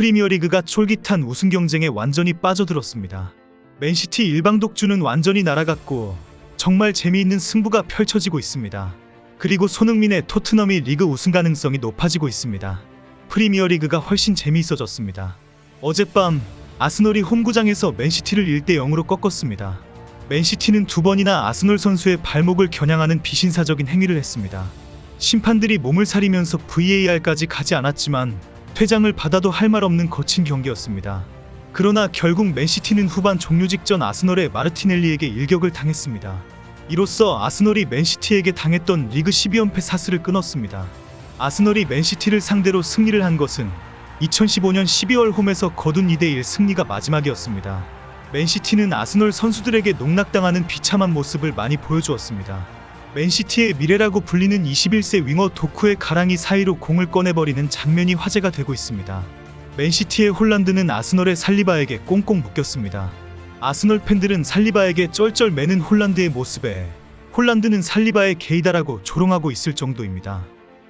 프리미어리그가 쫄깃한 우승 경쟁에 완전히 빠져들었습니다. 맨시티 일방 독주는 완전히 날아갔고 정말 재미있는 승부가 펼쳐지고 있습니다. 그리고 손흥민의 토트넘이 리그 우승 가능성이 높아지고 있습니다. 프리미어리그가 훨씬 재미있어졌습니다. 어젯밤 아스널이 홈구장에서 맨시티를 1대 0으로 꺾었습니다. 맨시티는 두 번이나 아스널 선수의 발목을 겨냥하는 비신사적인 행위를 했습니다. 심판들이 몸을 사리면서 VAR까지 가지 않았지만 퇴장을 받아도 할 말 없는 거친 경기였습니다. 그러나 결국 맨시티는 후반 종료 직전 아스널의 마르티넬리에게 일격을 당했습니다. 이로써 아스널이 맨시티에게 당했던 리그 12연패 사슬을 끊었습니다. 아스널이 맨시티를 상대로 승리를 한 것은 2015년 12월 홈에서 거둔 2대1 승리가 마지막이었습니다. 맨시티는 아스널 선수들에게 농락당하는 비참한 모습을 많이 보여주었습니다. 맨시티의 미래라고 불리는 21세 윙어 도쿠의 가랑이 사이로 공을 꺼내버리는 장면이 화제가 되고 있습니다. 맨시티의 홀란드는 아스널의 살리바에게 꽁꽁 묶였습니다. 아스널 팬들은 살리바에게 쩔쩔 매는 홀란드의 모습에 홀란드는 살리바의 게이다라고 조롱하고 있을 정도입니다.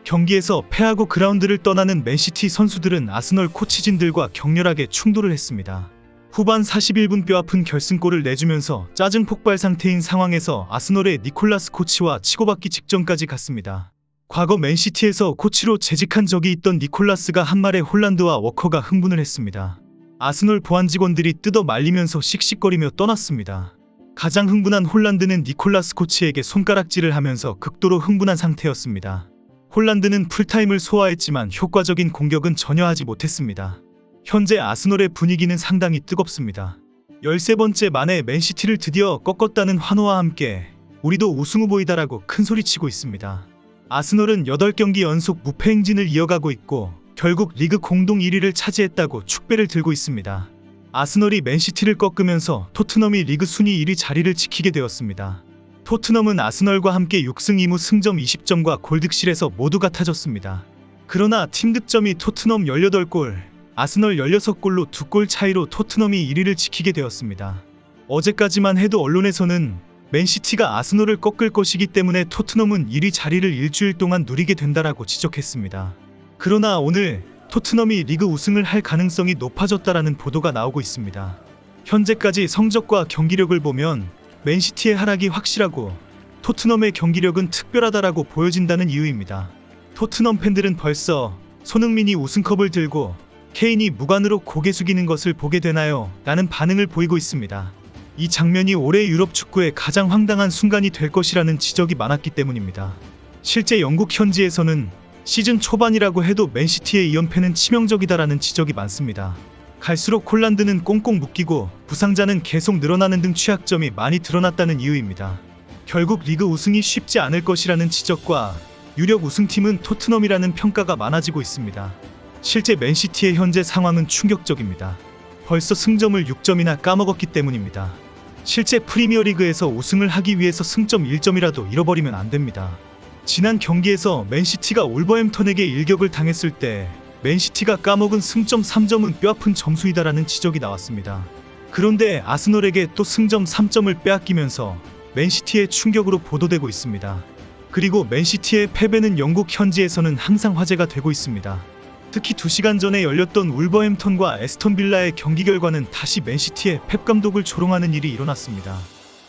경기에서 패하고 그라운드를 떠나는 맨시티 선수들은 아스널 코치진들과 격렬하게 충돌을 했습니다. 후반 41분 뼈아픈 결승골을 내주면서 짜증 폭발 상태인 상황에서 아스널의 니콜라스 코치와 치고받기 직전까지 갔습니다. 과거 맨시티에서 코치로 재직한 적이 있던 니콜라스가 한 말에 홀란드와 워커가 흥분을 했습니다. 아스널 보안 직원들이 뜯어 말리면서 씩씩거리며 떠났습니다. 가장 흥분한 홀란드는 니콜라스 코치에게 손가락질을 하면서 극도로 흥분한 상태였습니다. 홀란드는 풀타임을 소화했지만 효과적인 공격은 전혀 하지 못했습니다. 현재 아스널의 분위기는 상당히 뜨겁습니다. 13번째 만에 맨시티를 드디어 꺾었다는 환호와 함께 우리도 우승 후보이다라고 큰 소리치고 있습니다. 아스널은 8경기 연속 무패 행진을 이어가고 있고 결국 리그 공동 1위를 차지했다고 축배를 들고 있습니다. 아스널이 맨시티를 꺾으면서 토트넘이 리그 순위 1위 자리를 지키게 되었습니다. 토트넘은 아스널과 함께 6승 2무 승점 20점과 골득실에서 모두 같아졌습니다. 그러나 팀 득점이 토트넘 18골, 아스널 16골로 두 골 차이로 토트넘이 1위를 지키게 되었습니다. 어제까지만 해도 언론에서는 맨시티가 아스널을 꺾을 것이기 때문에 토트넘은 1위 자리를 일주일 동안 누리게 된다라고 지적했습니다. 그러나 오늘 토트넘이 리그 우승을 할 가능성이 높아졌다라는 보도가 나오고 있습니다. 현재까지 성적과 경기력을 보면 맨시티의 하락이 확실하고 토트넘의 경기력은 특별하다라고 보여진다는 이유입니다. 토트넘 팬들은 벌써 손흥민이 우승컵을 들고 케인이 무관으로 고개 숙이는 것을 보게 되나요? 라는 반응을 보이고 있습니다. 이 장면이 올해 유럽 축구의 가장 황당한 순간이 될 것이라는 지적이 많았기 때문입니다. 실제 영국 현지에서는 시즌 초반이라고 해도 맨시티의 2연패는 치명적이다라는 지적이 많습니다. 갈수록 홀란드는 꽁꽁 묶이고 부상자는 계속 늘어나는 등 취약점이 많이 드러났다는 이유입니다. 결국 리그 우승이 쉽지 않을 것이라는 지적과 유력 우승팀은 토트넘이라는 평가가 많아지고 있습니다. 실제 맨시티의 현재 상황은 충격적입니다. 벌써 승점을 6점이나 까먹었기 때문입니다. 실제 프리미어리그에서 우승을 하기 위해서 승점 1점이라도 잃어버리면 안 됩니다. 지난 경기에서 맨시티가 올버햄턴에게 일격을 당했을 때 맨시티가 까먹은 승점 3점은 뼈아픈 점수이다라는 지적이 나왔습니다. 그런데 아스널에게 또 승점 3점을 빼앗기면서 맨시티의 충격으로 보도되고 있습니다. 그리고 맨시티의 패배는 영국 현지에서는 항상 화제가 되고 있습니다. 특히 2시간 전에 열렸던 울버햄턴과 에스턴 빌라의 경기 결과는 다시 맨시티의 펩 감독을 조롱하는 일이 일어났습니다.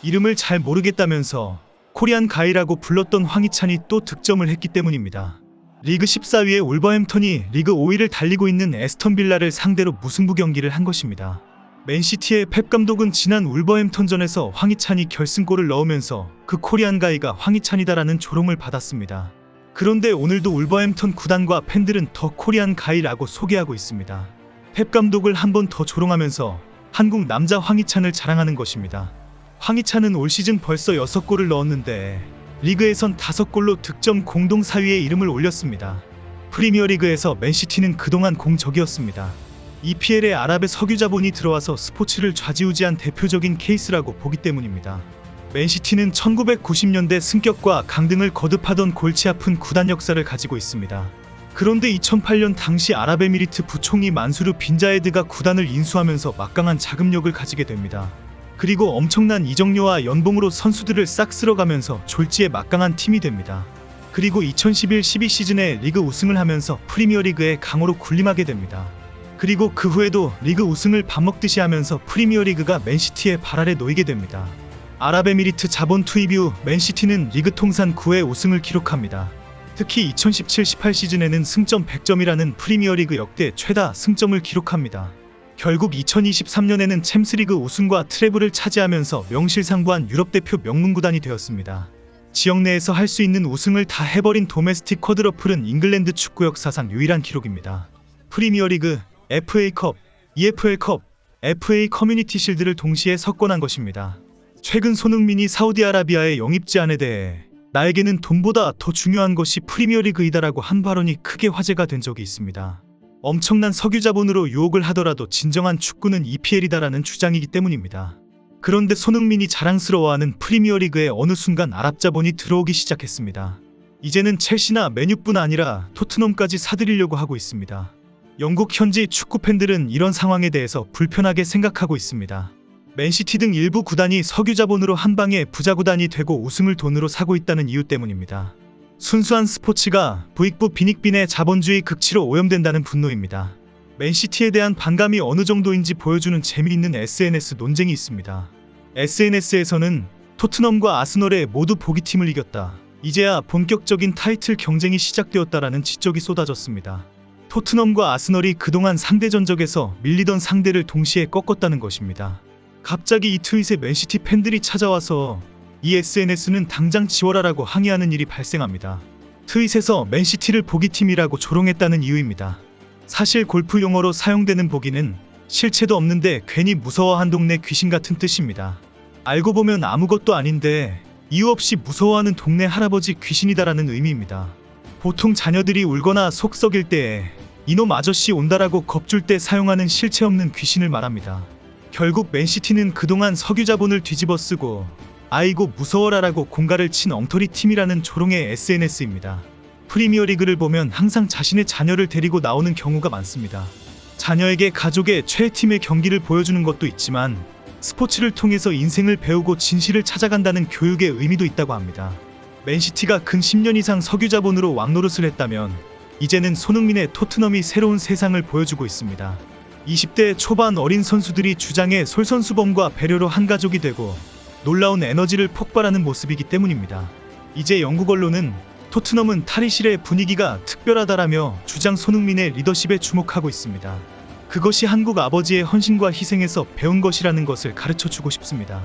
이름을 잘 모르겠다면서 코리안 가이라고 불렀던 황희찬이 또 득점을 했기 때문입니다. 리그 14위의 울버햄턴이 리그 5위를 달리고 있는 에스턴 빌라를 상대로 무승부 경기를 한 것입니다. 맨시티의 펩 감독은 지난 울버햄턴전에서 황희찬이 결승골을 넣으면서 그 코리안 가이가 황희찬이다라는 조롱을 받았습니다. 그런데 오늘도 울버햄턴 구단과 팬들은 더 코리안 가이라고 소개하고 있습니다. 펩 감독을 한 번 더 조롱하면서 한국 남자 황희찬을 자랑하는 것입니다. 황희찬은 올 시즌 벌써 6골을 넣었는데 리그에선 5골로 득점 공동 4위에 이름을 올렸습니다. 프리미어리그에서 맨시티는 그동안 공적이었습니다. EPL에 아랍의 석유 자본이 들어와서 스포츠를 좌지우지한 대표적인 케이스라고 보기 때문입니다. 맨시티는 1990년대 승격과 강등을 거듭하던 골치 아픈 구단 역사를 가지고 있습니다. 그런데 2008년 당시 아랍에미리트 부총리 만수르 빈자에드가 구단을 인수하면서 막강한 자금력을 가지게 됩니다. 그리고 엄청난 이적료와 연봉으로 선수들을 싹 쓸어가면서 졸지에 막강한 팀이 됩니다. 그리고 2011-12 시즌에 리그 우승을 하면서 프리미어리그에 강호로 군림하게 됩니다. 그리고 그 후에도 리그 우승을 밥 먹듯이 하면서 프리미어리그가 맨시티의 발 아래 놓이게 됩니다. 아랍에미리트 자본 투입 이후 맨시티는 리그 통산 9회 우승을 기록합니다. 특히 2017-18 시즌에는 승점 100점이라는 프리미어리그 역대 최다 승점을 기록합니다. 결국 2023년에는 챔스리그 우승과 트래블을 차지하면서 명실상부한 유럽 대표 명문 구단이 되었습니다. 지역 내에서 할 수 있는 우승을 다 해버린 도메스틱 쿼드러플은 잉글랜드 축구 역사상 유일한 기록입니다. 프리미어리그, FA컵, EFL컵, FA 커뮤니티 실드를 동시에 석권한 것입니다. 최근 손흥민이 사우디아라비아의 영입 제안에 대해 나에게는 돈보다 더 중요한 것이 프리미어리그이다라고 한 발언이 크게 화제가 된 적이 있습니다. 엄청난 석유 자본으로 유혹을 하더라도 진정한 축구는 EPL이다라는 주장이기 때문입니다. 그런데 손흥민이 자랑스러워하는 프리미어리그에 어느 순간 아랍 자본이 들어오기 시작했습니다. 이제는 첼시나 메뉴뿐 아니라 토트넘까지 사들이려고 하고 있습니다. 영국 현지 축구 팬들은 이런 상황에 대해서 불편하게 생각하고 있습니다. 맨시티 등 일부 구단이 석유 자본으로 한 방에 부자 구단이 되고 우승을 돈으로 사고 있다는 이유 때문입니다. 순수한 스포츠가 부익부 빈익빈의 자본주의 극치로 오염된다는 분노입니다. 맨시티에 대한 반감이 어느 정도인지 보여주는 재미있는 SNS 논쟁이 있습니다. SNS에서는 토트넘과 아스널에 모두 보기팀을 이겼다. 이제야 본격적인 타이틀 경쟁이 시작되었다라는 지적이 쏟아졌습니다. 토트넘과 아스널이 그동안 상대 전적에서 밀리던 상대를 동시에 꺾었다는 것입니다. 갑자기 이 트윗에 맨시티 팬들이 찾아와서 이 SNS는 당장 지워라라고 항의하는 일이 발생합니다. 트윗에서 맨시티를 보기팀이라고 조롱했다는 이유입니다. 사실 골프 용어로 사용되는 보기는 실체도 없는데 괜히 무서워한 동네 귀신 같은 뜻입니다. 알고 보면 아무것도 아닌데 이유 없이 무서워하는 동네 할아버지 귀신이다라는 의미입니다. 보통 자녀들이 울거나 속 썩일 때에 이놈 아저씨 온다라고 겁줄 때 사용하는 실체 없는 귀신을 말합니다. 결국 맨시티는 그동안 석유 자본을 뒤집어 쓰고 아이고 무서워라라고 공갈을 친 엉터리 팀이라는 조롱의 SNS입니다. 프리미어리그를 보면 항상 자신의 자녀를 데리고 나오는 경우가 많습니다. 자녀에게 가족의 최애팀의 경기를 보여주는 것도 있지만 스포츠를 통해서 인생을 배우고 진실을 찾아간다는 교육의 의미도 있다고 합니다. 맨시티가 근 10년 이상 석유 자본으로 왕노릇을 했다면 이제는 손흥민의 토트넘이 새로운 세상을 보여주고 있습니다. 20대 초반 어린 선수들이 주장의 솔선수범과 배려로 한 가족이 되고 놀라운 에너지를 폭발하는 모습이기 때문입니다. 이제 영국 언론은 토트넘은 탈의실의 분위기가 특별하다라며 주장 손흥민의 리더십에 주목하고 있습니다. 그것이 한국 아버지의 헌신과 희생에서 배운 것이라는 것을 가르쳐 주고 싶습니다.